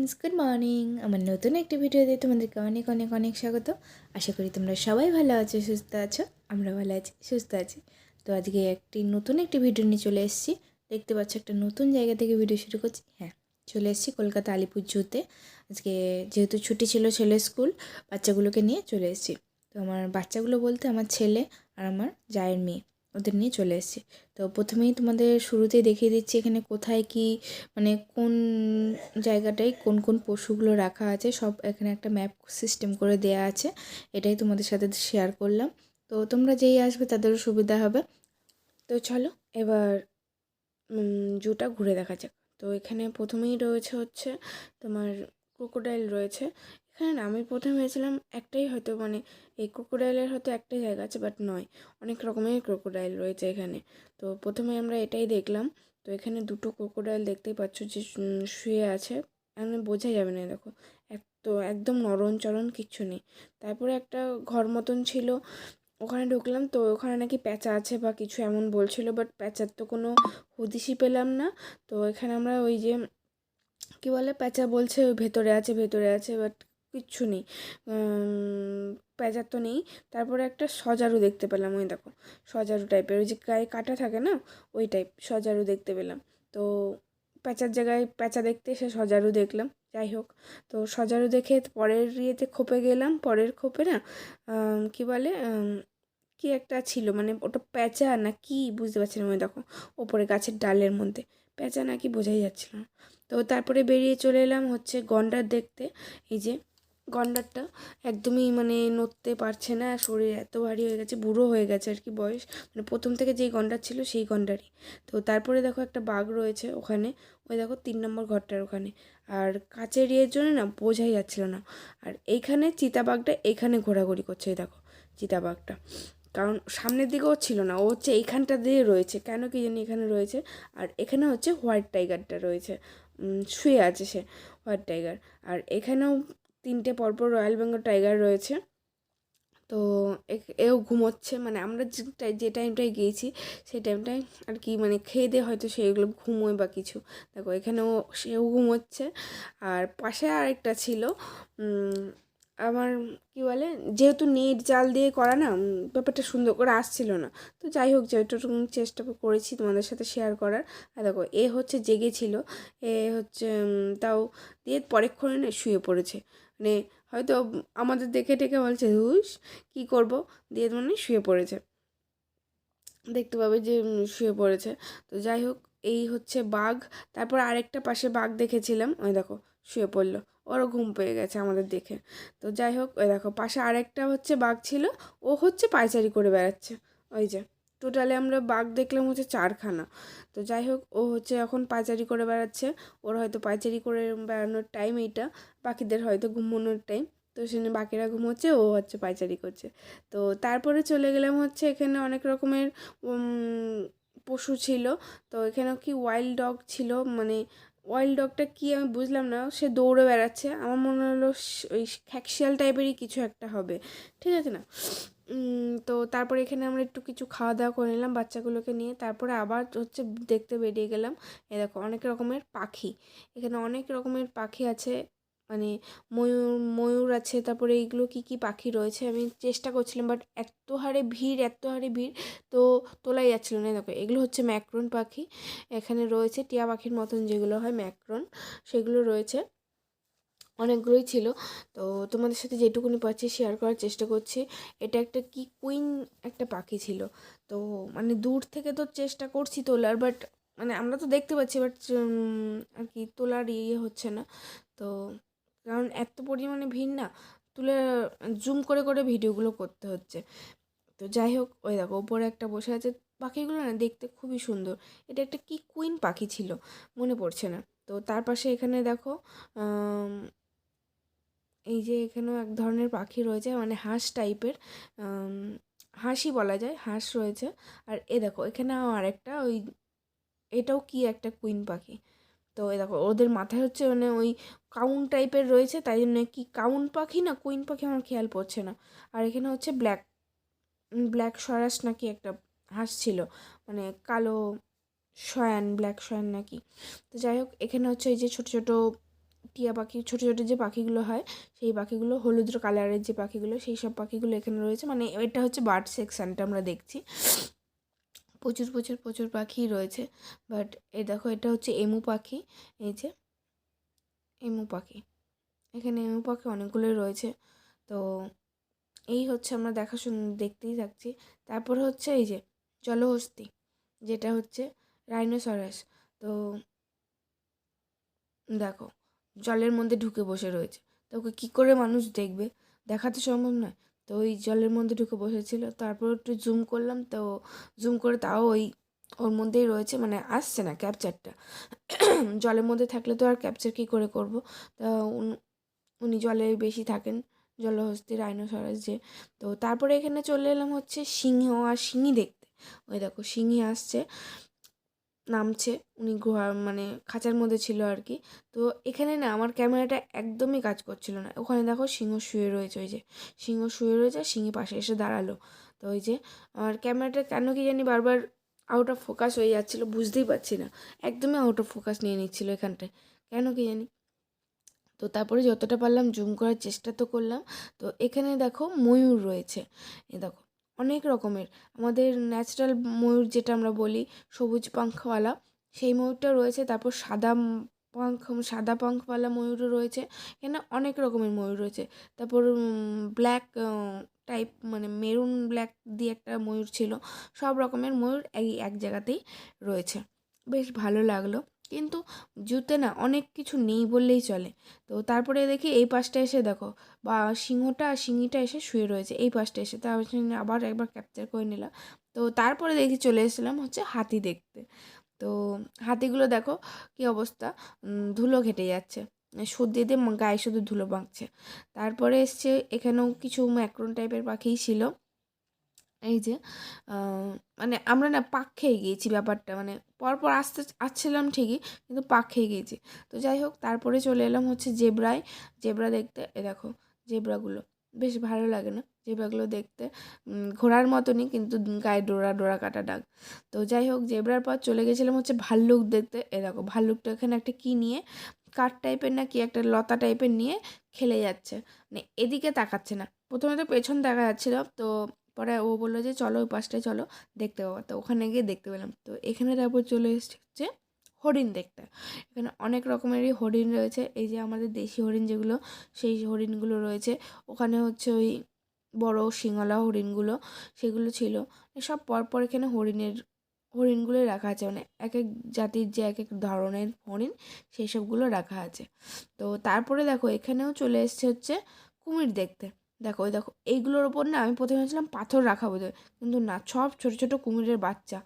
Friends good morning আমার নতুন একটি ভিডিওতে তোমাদেরকে অনেক অনেক অনেক স্বাগত। আশা করি তোমরা সবাই ভালো আছো, সুস্থ আছো। আমরা ভালো আছি, সুস্থ আছি। তো আজকে একটি নতুন একটি ভিডিও নিয়ে চলে এসেছি। দেখতে পাচ্ছ একটা নতুন জায়গা থেকে ভিডিও শুরু করছি। হ্যাঁ চলে এসেছি কলকাতা আলিপুর জুতে। আজকে যেহেতু ছুটি ছিল ছেলের স্কুল, বাচ্চাগুলোকে নিয়ে চলে এসেছি। তো আমার বাচ্চাগুলো বলতে আমার ছেলে আর আমার জায়ের মেয়ে। ওদের নিয়ে চলে এসেছি। তো প্রথমেই তোমাদের শুরুতেই দেখিয়ে দিচ্ছি এখানে কোথায় কি মানে কোন জায়গাটায় কোন কোন পশুগুলো রাখা আছে, সব এখানে একটা ম্যাপ সিস্টেম করে দেয়া আছে। এটাই তোমাদের সাথে শেয়ার করলাম। তো তোমরা যেই আসবে তাদেরও সুবিধা হবে। তো চলো এবার জুটা ঘুরে দেখা যাক। তো এখানে প্রথমেই রয়েছে হচ্ছে তোমার ক্রোকোডাইল রয়েছে। এখানে না, আমি প্রথমে ভেবেছিলাম একটাই হয়তো মানে এই ক্রোকোডাইলের হয়তো একটাই জায়গা আছে বাট নয়। অনেক রকমের ক্রোকোডাইল রয়েছে এখানে। তো প্রথমে আমরা এটাই দেখলাম। তো এখানে দুটো ক্রোকোডাইল দেখতেই পাচ্ছ যে শুয়ে আছে। এখানে বোঝা যাবে না, দেখো। এক, তো একদম নরম চরণ কিচ্ছু নেই। তারপরে একটা ঘর মতন ছিল। ওখানে ঢুকলাম, তো ওখানে নাকি প্যাঁচা আছে বা কিছু এমন বলছিল বাট প্যাঁচার তো কোনো হদিশই পেলাম না। তো এখানে আমরা ওই যে, কী বলে, প্যাঁচা বলছে ভেতরে আছে ভেতরে আছে বাট কিচ্ছু নেই। প্যাঁচার তো নেই। তারপরে একটা সজারু দেখতে পেলাম, ওই দেখো, সজারু টাইপের ওই যে গায়ে কাটা থাকে না, ওই টাইপ সজারু দেখতে পেলাম। তো প্যাঁচার জায়গায় প্যাঁচা দেখতে এসে সজারু দেখলাম, যাই হোক। তো সজারু দেখে পরের ইয়েতে খোপে গেলাম, পরের খোপে না কী বলে কি একটা ছিল মানে ওটা প্যাঁচা না কি, বুঝতে পারছিলাম ওই দেখো, ওপরে গাছের ডালের মধ্যে। প্যাঁচা নাকি বোঝাই যাচ্ছিল না। তো তারপরে বেরিয়ে চলে এলাম হচ্ছে গন্ডার দেখতে। এই যে গন্ডারটা একদমই মানে নড়তে পারছে না, শরীর এত ভারী হয়ে গেছে, বুড়ো হয়ে গেছে আর কি বয়স। মানে প্রথম থেকে যেই গন্ডার ছিল সেই গন্ডারই। তো তারপরে দেখো একটা বাঘ রয়েছে ওখানে, ওই দেখো তিন নম্বর ঘরটার ওখানে। আর কাচের ইয়ের জন্য না বোঝাই যাচ্ছিল না। আর এইখানে চিতাবাঘটা এইখানে ঘোরাঘুরি করছে, এই দেখো চিতাবাঘটা কারণ সামনের দিকেও ছিল না, ও হচ্ছে এইখানটা দিয়ে রয়েছে, কেন কি জানি এখানে রয়েছে। আর এখানে হচ্ছে হোয়াইট টাইগারটা রয়েছে শুয়ে আছে সে, হোয়াইট টাইগার। আর এখানেও তিনটে পরপর রয়্যাল বেঙ্গল টাইগার রয়েছে। তো এও ঘুমোচ্ছে মানে আমরা যে টাইমটায় গিয়েছি সেই টাইমটায় আর কি মানে খেয়ে দিয়ে হয়তো সেইগুলো ঘুমোয় বা কিছু। দেখো, এখানেও সেও ঘুমোচ্ছে। আর পাশে আরেকটা ছিল আমার কী বলে, যেহেতু নেট জাল দিয়ে করা না ব্যাপারটা সুন্দর করে আসছিল না। তো যাই হোক যেটুকু চেষ্টা করেছি তোমাদের সাথে শেয়ার করার। আর দেখো, এ হচ্ছে জেগেছিল, এ হচ্ছে তাও দিয়ে পরেক্ষণে শুয়ে পড়েছে। মানে হয়তো আমাদের দেখে টেকে বলছে হুস কী করব? দিয়ে মানে শুয়ে পড়েছে। দেখতে পাবে যে শুয়ে পড়েছে। তো যাই হোক, এই হচ্ছে বাঘ। তারপর আরেকটা পাশে বাঘ দেখেছিলাম। ওই দেখো, শুয়ে পড়ল। ওরও ঘুম পেয়ে গেছে আমাদের দেখে। তো যাই হোক, ওই দেখো, পাশে আরেকটা হচ্ছে বাঘ ছিল। ও হচ্ছে পায়চারি করে বেড়াচ্ছে। ওই যে। টোটালে আমরা বাঘ দেখলাম হচ্ছে চারখানা। তো যাই হোক, ও হচ্ছে এখন পায়চারি করে বেড়াচ্ছে। ওর হয়তো পায়চারি করে বেড়ানোর টাইম এইটা, বাকিদের হয়তো ঘুমানোর টাইম তো সেখানে বাকিরা ঘুমোচ্ছে, ও হচ্ছে পায়চারি করছে। তো তারপরে চলে গেলাম হচ্ছে এখানে অনেক রকমের পশু ছিল। তো এখানেও কি ওয়াইল্ড ডগ ছিল? মানে ওয়াইল্ড ডগটা কী আমি বুঝলাম না। সে দৌড়ে বেড়াচ্ছে। আমার মনে হলো ওই খ্যাকশিয়াল টাইপেরই কিছু একটা হবে। ঠিক আছে না? তো তারপরে এখানে আমরা একটু কিছু খাওয়া দাওয়া করে নিলাম বাচ্চাগুলোকে নিয়ে। তারপরে আবার হচ্ছে দেখতে বেরিয়ে গেলাম। এ দেখো, অনেক রকমের পাখি। এখানে অনেক রকমের পাখি আছে। মানে ময়ূর ময়ূর আছে, তারপরে এইগুলো কী কী পাখি রয়েছে আমি চেষ্টা করছিলাম বাট এত হারে ভিড়, এত হারে ভিড়, তো তোলাই যাচ্ছিল না। দেখো, এগুলো হচ্ছে ম্যাক্রন পাখি। এখানে রয়েছে টিয়া পাখির মতন যেগুলো হয় ম্যাক্রন, সেগুলো রয়েছে। অনেকগুলোই ছিল। তো তোমাদের সাথে যেটুকুনি পাচ্ছি শেয়ার করার চেষ্টা করছি। এটা একটা কি কুইন একটা পাখি ছিল। তো মানে দূর থেকে তো চেষ্টা করছি তোলার বাট মানে আমরা তো দেখতে পাচ্ছি বাট আর কি তোলার ইয়ে হচ্ছে না। তো কারণ এত পরিমাণে ভিড় না, তুলে জুম করে করে ভিডিওগুলো করতে হচ্ছে। তো যাই হোক, ওই দেখো ওপরে একটা বসে আছে। পাখিগুলো না দেখতে খুবই সুন্দর। এটা একটা কি কুইন পাখি ছিল, মনে পড়ছে না। তো তার পাশে এখানে দেখো এই যে এখানেও এক ধরনের পাখি রয়েছে মানে হাঁস টাইপের হাঁসই বলা যায়, হাঁস রয়েছে। আর এ দেখো, এখানে আরেকটা, ওই এটাও কি একটা কুইন পাখি? তো এ দেখো, ওদের মাথায় হচ্ছে মানে ওই কাউন টাইপের রয়েছে, তাই জন্য কি কাউন পাখি না কুইন পাখি আমার খেয়াল পড়ছে না। আর এখানে হচ্ছে ব্ল্যাক ব্ল্যাক সরাস নাকি একটা হাঁস ছিল মানে কালো শয়ান ব্ল্যাক শয়ান নাকি। তো যাই হোক, এখানে হচ্ছে এই যে ছোটো ছোটো টিয়া পাখি, ছোটো ছোটো যে পাখিগুলো হয়, সেই পাখিগুলো, হলুদ কালারের যে পাখিগুলো, সেই সব পাখিগুলো এখানে রয়েছে। মানে এটা হচ্ছে বার্ড সেকশানটা আমরা দেখছি। প্রচুর প্রচুর প্রচুর পাখি রয়েছে। বাট এই দেখো, এটা হচ্ছে এমু পাখি। এই যে এমু পাখি। এখানে এমু পাখি অনেকগুলোই রয়েছে। তো এই হচ্ছে আমরা দেখাশুন, দেখতেই থাকছি। তারপর হচ্ছে এই যে জলহস্তি, যেটা হচ্ছে রাইনোসরাস। তো দেখো জলের মধ্যে ঢুকে বসে রয়েছে। তো ওকে কী করে মানুষ দেখবে? দেখা তো সম্ভব নয়। তো ওই জলের মধ্যে ঢুকে বসেছিল। তারপর একটু জুম করলাম। তো জুম করে তাও ওই ওর মধ্যেই রয়েছে। মানে আসছে না ক্যাপচারটা জলের মধ্যে থাকলে তো আর ক্যাপচার কী করে করব? তা উনি জলে বেশি থাকেন। জলহস্তি রাইনোসরাস যে। তো তারপরে এখানে চলে এলাম হচ্ছে সিংহ আর সিংহি দেখতে। ওই দেখো, সিংহি আসছে। নামছে, উনি গুহা মানে খাঁচার মধ্যে ছিল আর কি তো এখানে না আমার ক্যামেরাটা একদমই কাজ করছিল না। ওখানে দেখো সিংহ শুয়ে রয়েছে, ওই যে সিংহ শুয়ে রয়েছে সিংহে পাশে এসে দাঁড়াল। তো ওই যে আমার ক্যামেরাটা কেন কি জানি বারবার আউট অফ ফোকাস হয়ে যাচ্ছিল, বুঝতেই পারছি না। একদমই আউট অফ ফোকাস নিয়ে নিচ্ছিল এখানটায়। কেন কি জানি? তো তারপরে যতটা পারলাম জুম করার চেষ্টা তো করলাম। তো এখানে দেখো ময়ূর রয়েছে। এ দেখো অনেক রকমের। আমাদের ন্যাচারাল ময়ূর যেটা আমরা বলি, সবুজ পাঙ্খওয়ালা, সেই ময়ূরটা রয়েছে। তারপর সাদা পাঙ্খ, সাদা পাঙ্খওয়ালা ময়ূরও রয়েছে। এখানে অনেক রকমের ময়ূর রয়েছে। তারপর ব্ল্যাক টাইপ মানে মেরুন ব্ল্যাক দিয়ে একটা ময়ূর ছিল। সব রকমের ময়ূর এই এক জায়গাতেই রয়েছে। বেশ ভালো লাগল। কিন্তু জুতে না অনেক কিছু নেই বললেই চলে। তো তারপরে দেখি এই পাশটা এসে দেখো, বা সিংহটা আর সিংহিটা এসে শুয়ে রয়েছে এই পাশটা এসে। তার আবার একবার ক্যাপচার করে নিলাম। তো তারপরে দেখি চলে এসেছিলাম হচ্ছে হাতি দেখতে। তো হাতিগুলো দেখো কী অবস্থা? ধুলো ঘেটে যাচ্ছে। সর্দি দিয়ে গায়ে শুধু ধুলো বাঁকছে তারপরে এসছে এখানেও কিছু ম্যাক্রোন টাইপের পাখিই ছিল। এই যে মানে আমরা না পাক খেয়ে গিয়েছি ব্যাপারটা মানে পরপর আসতে আসছিলাম ঠিকই, কিন্তু পাক খেয়ে গিয়েছি। তো যাই হোক, তারপরে চলে এলাম হচ্ছে জেব্রায়। জেব্রা দেখতে, এ দেখো জেব্রাগুলো, বেশ ভালো লাগে না জেব্রাগুলো দেখতে। ঘোড়ার মতনই কিন্তু গায়ে ডোরা ডোরা কাটা ডাক তো যাই হোক, জেব্রার পর চলে গেছিলাম হচ্ছে ভাল্লুক দেখতে। এ দেখো, ভাল্লুকটা এখানে একটা কী নিয়ে, কাঠ টাইপের না কি একটা লতা টাইপের নিয়ে খেলে যাচ্ছে। মানে এদিকে তাকাচ্ছে না। প্রথমে তো পেছন দেখা যাচ্ছিল, তো পরে ও বলল যে, চলো ওই পাশটায় চলো, দেখতে পাবো। তো ওখানে গিয়ে দেখতে পেলাম। তো এখানে তারপর চলে এসছে হচ্ছে হরিণ দেখতে। এখানে অনেক রকমেরই হরিণ রয়েছে। এই যে আমাদের দেশি হরিণ যেগুলো, সেই হরিণগুলো রয়েছে। ওখানে হচ্ছে ওই বড় শিঙলা হরিণগুলো, সেগুলো ছিল। সব পরপর এখানে হরিণের, হরিণগুলোই রাখা আছে। মানে এক এক জাতির যে এক এক ধরনের হরিণ, সেই সবগুলো রাখা আছে। তো তারপরে দেখো, এখানেও চলে এসছে হচ্ছে কুমির দেখতে। দেখো ওই দেখো, এইগুলোর ওপর না আমি প্রথমে ভেবেছিলাম পাথর রাখা বোধহয়। কিন্তু না, সব ছোটো ছোটো কুমিরের বাচ্চা।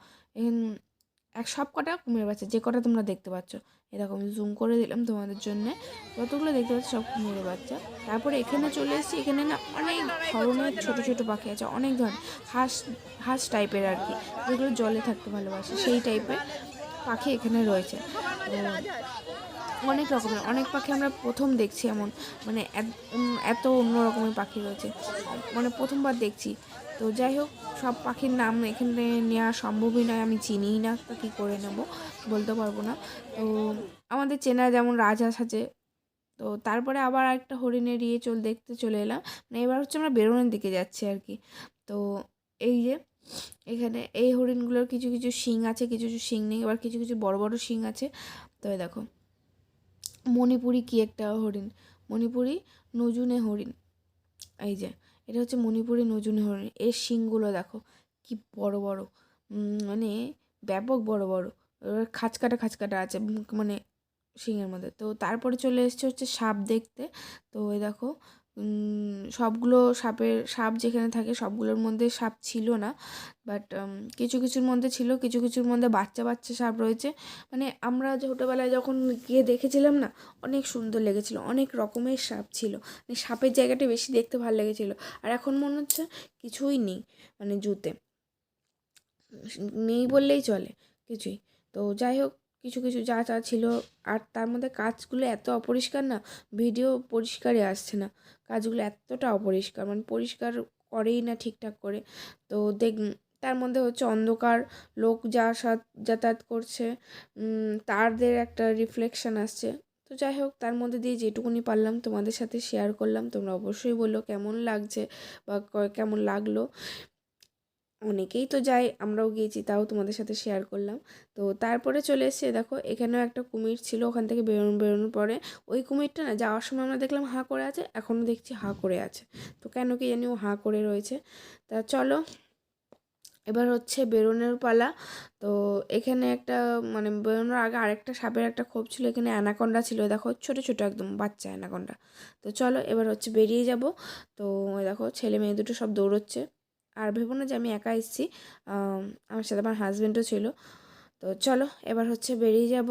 এক সব কটা কুমিরের বাচ্চা, যে কটা তোমরা দেখতে পাচ্ছ। এরকম জুম করে দিলাম তোমাদের জন্যে। যতগুলো দেখতে পাচ্ছ সব কুমিরের বাচ্চা। তারপরে এখানে চলে এসেছি, এখানে না অনেক ধরনের ছোটো ছোটো পাখি আছে, অনেক ধরনের। হাঁস হাঁস টাইপের আর কি, যেগুলো জলে থাকতে ভালোবাসে। সেই টাইপের পাখি এখানে রয়েছে। অনেক রকমের, অনেক পাখি আমরা প্রথম দেখছি এমন মানে এত অন্য রকমের পাখি রয়েছে। মানে প্রথমবার দেখছি। তো যাই হোক, সব পাখির নাম এখানে নেওয়া সম্ভবই নয়, আমি চিনিই না তো কী করে নেব, বলতে পারব না। তো আমাদের চেনা যেমন রাজহাঁস আছে, তো তারপরে আবার একটা হরিণের ইয়ে চল, দেখতে চলে এলাম। মানে এবার হচ্ছে আমরা বেরোনোর দিকে যাচ্ছি আর কি। তো এই যে, এখানে এই হরিণগুলোর কিছু কিছু শিং আছে, কিছু কিছু শিং নেই, এবার কিছু কিছু বড় বড় শিং আছে। তো দেখো মণিপুরি কি একটা হরিণ? মণিপুরি নজুনে হরিণ। এই যে, এটা হচ্ছে মণিপুরি নজুনে হরিণ। এর শিংগুলো দেখো, কি বড় বড় মানে ব্যাপক বড় বড়। খাঁচকাটা খাঁচকাটা আছে মানে শিঙের মধ্যে। তো তারপরে চলে এসছে হচ্ছে সাপ দেখতে। তো ওই দেখো সবগুলো সাপের, সাপ যেখানে থাকে সবগুলোর মধ্যে সাপ ছিল না। বাট কিছু কিছুর মধ্যে ছিল, কিছু কিছুর মধ্যে বাচ্চা বাচ্চা সাপ রয়েছে। মানে আমরা ছোটোবেলায় যখন গিয়ে দেখেছিলাম না, অনেক সুন্দর লেগেছিলো, অনেক রকমের সাপ ছিল। মানে সাপের জায়গাটা বেশি দেখতে ভালো লেগেছিলো। আর এখন মনে হচ্ছে কিছুই নেই মানে জুতে। নেই বললেই চলে, কিছুই। তো যাই হোক কিছু কিছু যা যা ছিল। আর তার মধ্যে কাজগুলো এত অপরিষ্কার না ভিডিও পরিষ্কারই আসছে না। কাজগুলো এতটা অপরিষ্কার মানে পরিষ্কার করেই না ঠিকঠাক করে। তো দেখ, তার মধ্যে হচ্ছে অন্ধকার, লোক যা যাতায়াত করছে তারদের একটা রিফ্লেকশান আসছে। তো যাই হোক, তার মধ্যে দিয়ে যেটুকুনি পারলাম তোমাদের সাথে শেয়ার করলাম। তোমরা অবশ্যই বলো কেমন লাগছে বা কেমন লাগল। অনেকেই তো যায়, আমরাও গিয়েছি, তাও তোমাদের সাথে শেয়ার করলাম। তো তারপরে চলে এসছে, দেখো, এখানেও একটা কুমির ছিল, ওখান থেকে বেরোনো, বেরোনোর পরে ওই কুমিরটা না, যাওয়ার সময় আমরা দেখলাম হাঁ করে আছে, এখনও দেখছি হাঁ করে আছে। তো কেন কি জানি ও হাঁ করে রয়েছে। তা চলো, এবার হচ্ছে বেরোনোর পালা। তো এখানে একটা মানে বেরোনোর আগে আরেকটা সাপের একটা খোপ ছিল, এখানে অ্যানাকন্ডা ছিল, দেখো, ছোট ছোট, একদম বাচ্চা অ্যানাকন্ডা। তো চলো, এবার হচ্ছে বেরিয়ে যাব। তো দেখো, ছেলে মেয়ে দুটো সব দৌড়চ্ছে। আর ভেবো না যে আমি একা এসেছি আমার সাথে আমার হাজব্যান্ডও ছিল। তো চলো, এবার হচ্ছে বেরিয়ে যাব।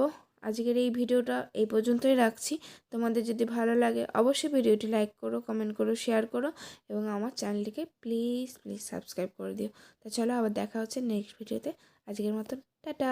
আজকের এই ভিডিওটা এই পর্যন্তই রাখছি। তোমাদের যদি ভালো লাগে অবশ্যই ভিডিওটি লাইক করো কমেন্ট করো শেয়ার করো এবং আমার চ্যানেলটিকে প্লিজ প্লিজ সাবস্ক্রাইব করে দিও। তো চলো, আবার দেখা হচ্ছে নেক্সট ভিডিওতে আজকের মতন, টাটা!